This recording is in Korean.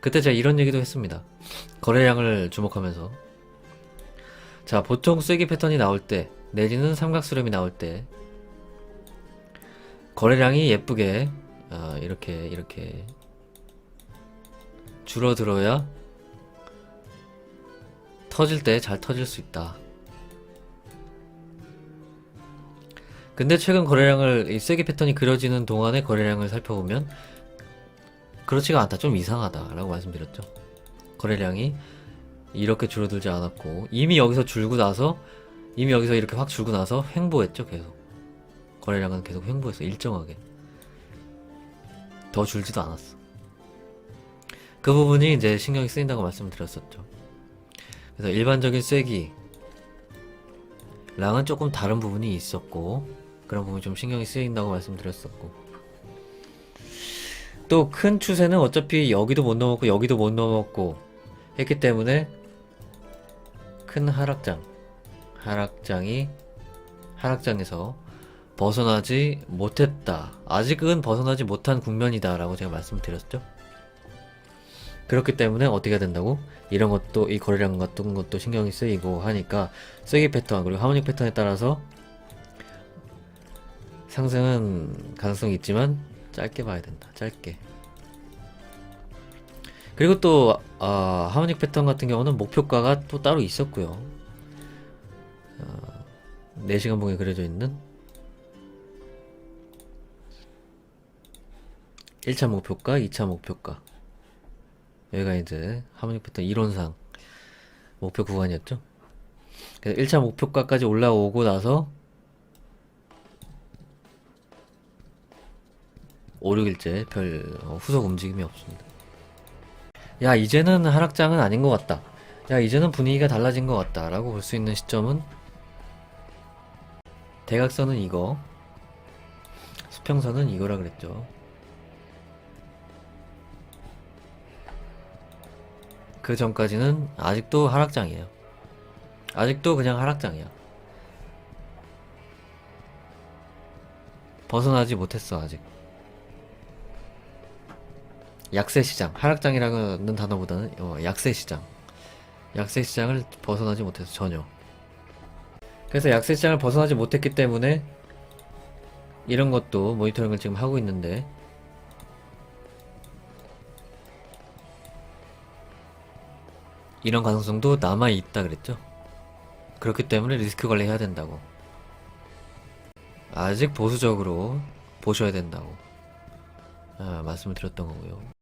그때 제가 이런 얘기도 했습니다. 거래량을 주목하면서 자 보통 쐐기 패턴이 나올 때 내지는 삼각수렴이 나올 때 거래량이 예쁘게 아, 이렇게 이렇게 줄어들어야 터질 때 잘 터질 수 있다. 근데 최근 거래량을 이 쐐기 패턴이 그려지는 동안의 거래량을 살펴보면 그렇지가 않다. 좀 이상하다라고 말씀드렸죠. 거래량이 이렇게 줄어들지 않았고 이미 여기서 줄고 나서 이미 여기서 이렇게 확 줄고 나서 횡보했죠. 계속 거래량은 계속 횡보했어. 일정하게 더 줄지도 않았어. 그 부분이 이제 신경이 쓰인다고 말씀드렸었죠. 그래서 일반적인 쐐기 랑은 조금 다른 부분이 있었고 그런 부분이 좀 신경이 쓰인다고 말씀드렸었고 또 큰 추세는 어차피 여기도 못 넘었고 여기도 못 넘었고 했기 때문에 큰 하락장 하락장이 하락장에서 벗어나지 못했다. 아직은 벗어나지 못한 국면이다 라고 제가 말씀드렸죠. 그렇기 때문에 어떻게 해야 된다고? 이런 것도 이 거래량 같은 것도 신경이 쓰이고 하니까 쓰기 패턴 그리고 하모닉 패턴에 따라서 상승은 가능성이 있지만 짧게 봐야 된다. 짧게. 그리고 또 아, 하모닉 패턴 같은 경우는 목표가가 또 따로 있었고요. 어, 4시간 봉에 그려져 있는 1차 목표가, 2차 목표가. 여기가 이제 하모닉 패턴 이론상 목표 구간이었죠. 그래서 1차 목표가까지 올라오고 나서 5, 6일째 별 어, 후속 움직임이 없습니다. 야, 이제는 하락장은 아닌 것 같다. 야, 이제는 분위기가 달라진 것 같다. 라고 볼 수 있는 시점은 대각선은 이거, 수평선은 이거라 그랬죠. 그 전까지는 아직도 하락장이에요. 아직도 그냥 하락장이야. 벗어나지 못했어, 아직. 약세 시장, 하락장이라는 단어보다는 어, 약세 시장. 약세 시장을 벗어나지 못해서 전혀. 그래서 약세 시장을 벗어나지 못했기 때문에 이런 것도 모니터링을 지금 하고 있는데 이런 가능성도 남아 있다 그랬죠. 그렇기 때문에 리스크 관리해야 된다고. 아직 보수적으로 보셔야 된다고 아, 말씀을 드렸던 거고요.